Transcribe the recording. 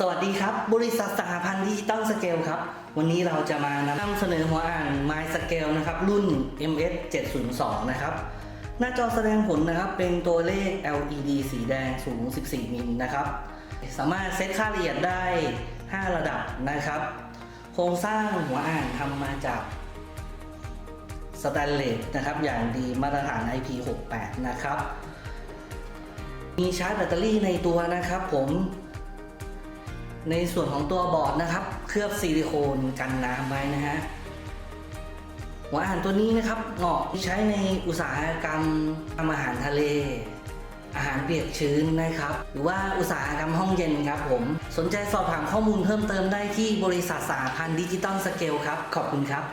สวัสดีครับ บริษัทสหพันธ์ดิจิตอลสเกลครับ วันนี้เราจะมานำเสนอหัวอ่าน My Scale นะครับ รุ่น MS 702นะครับ หน้าจอแสดงผลนะครับ เป็นตัวเลข LED สีแดงสูง 14 มิลนะครับ สามารถเซตค่าละเอียดได้ 5 ระดับนะครับ โครงสร้างหัวอ่านทำมาจากสแตนเลสนะครับ อย่างดีมาตรฐาน IP68 นะครับ มีชาร์จแบตเตอรี่ในตัวนะครับผม ในส่วนของตัวบอร์ดนะครับ เคลือบซิลิโคนกันน้ำไว้นะฮะหัวอาหารตัวนี้นะครับเหมาะที่ใช้ในอุตสาหกรรมทำอาหารทะเล อาหารเปียกชื้นนะครับ หรือว่าอุตสาหกรรมห้องเย็นครับผม สนใจสอบถามข้อมูลเพิ่มเติมได้ที่บริษัทสาพันธ์ดิจิตอลสเกลครับ ขอบคุณครับ